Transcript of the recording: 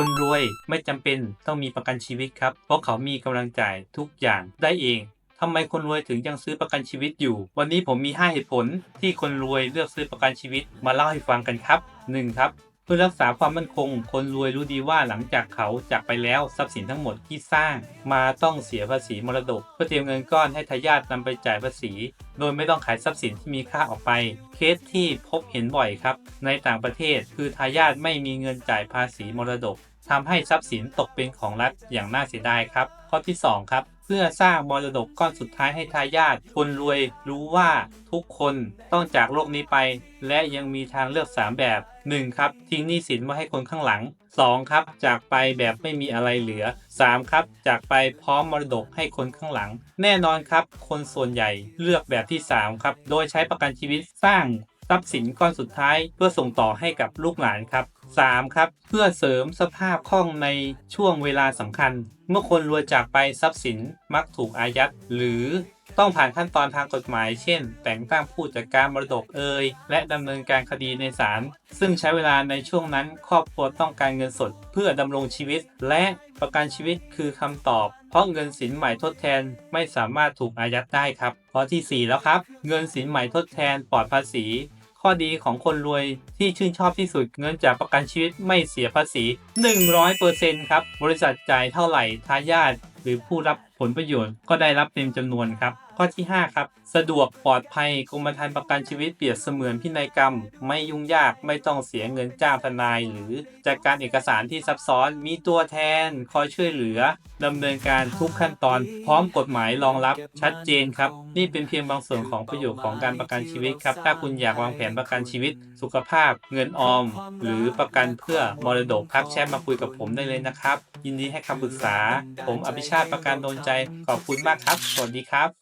คนรวยไม่จำเป็นต้องมีประกันชีวิตครับ เพราะเขามีกำลังจ่ายทุกอย่างได้เองทำไมคนรวยถึงยังซื้อประกันชีวิตอยู่ วันนี้ผมมี 5 เหตุผลที่คนรวยเลือกซื้อประกันชีวิตมาเล่าให้ฟังกันครับ 1. ครับ เพื่อรักษาความมั่นคง คนรวยรู้ดีว่าหลังจากเขาจากไปแล้วทรัพย์สินทั้งหมดที่สร้าง มาต้องเสียภาษีมรดก เพื่อเตรียมเงินก้อนให้ทายาทนำไปจ่ายภาษี โดยไม่ต้องขายทรัพย์สินที่มีค่าออกไป เคสที่พบเห็นบ่อยครับ ในต่างประเทศคือทายาทไม่มีเงินจ่ายภาษีมรดกทำให้ทรัพย์สินตกเป็นของรัฐอย่างน่าเสียดายครับ ข้อที่ 2 ครับ เพื่อสร้างมรดกก้อนสุดท้ายให้ทายาทคนรวยรู้ว่าทุกคนต้องจากโลกนี้ไป และยังมีทางเลือก 3 แบบ 1. ครับ ทิ้งหนี้สินไว้ให้คนข้างหลัง 2. ครับ จากไปแบบไม่มีอะไรเหลือ 3. ครับ จากไปพร้อมมรดกให้คนข้างหลัง แน่นอนครับ คนส่วนใหญ่เลือกแบบที่ 3 ครับ โดยใช้ประกันชีวิตสร้าง ทรัพย์สินก้อนสุดท้าย เพื่อส่งต่อให้กับลูกหลานครับ 3. ครับ เพื่อเสริมสภาพคล่องในช่วงเวลาสำคัญ เมื่อคนรวยจากไปทรัพย์สินมักถูกอายัด หรือต้องผ่านขั้นตอนทางกฎหมาย เช่น แต่งตั้งผู้จัดการมรดกเอ่ยและดำเนินการคดีในศาล ซึ่งใช้เวลาในช่วงนั้นครอบครัวต้องการเงินสด เพื่อดำรงชีวิต และประกันชีวิตคือคำตอบ เพราะเงินสินใหม่ทดแทนไม่สามารถถูกอายัดได้ครับข้อที่ 4 แล้วครับ เงินสินใหม่ทดแทนปลอดภาษี ข้อดีของคนรวยที่ชื่นชอบที่สุดเงินจากประกันชีวิตไม่เสียภาษี 100%ครับ บริษัทจ่ายเท่าไหร่ทายาทหรือผู้รับผลประโยชน์ก็ได้รับเต็มจำนวนครับ ข้อที่ 5 ครับ สะดวกปลอดภัยกรมธรรม์ประกันชีวิตเปรียบเสมือนพินัยกรรม ไม่ยุ่งยากไม่ต้องเสียเงินจ้างทนาย หรือจัดการเอกสารที่ซับซ้อนมีตัวแทน คอยช่วยเหลือดำเนินการทุกขั้นตอน พร้อมกฎหมายรองรับชัดเจนครับ นี่เป็นเพียงบางส่วนของประโยชน์ของการประกันชีวิตครับ ถ้าคุณอยากวางแผนประกันชีวิต สุขภาพ เงินออม หรือประกันเพื่อมรดกทักแชทมาคุยกับผมได้เลยนะครับ ยินดีให้คำปรึกษา ผมอภิชาติประกันโดนใจขอบคุณมากครับ สวัสดีครับ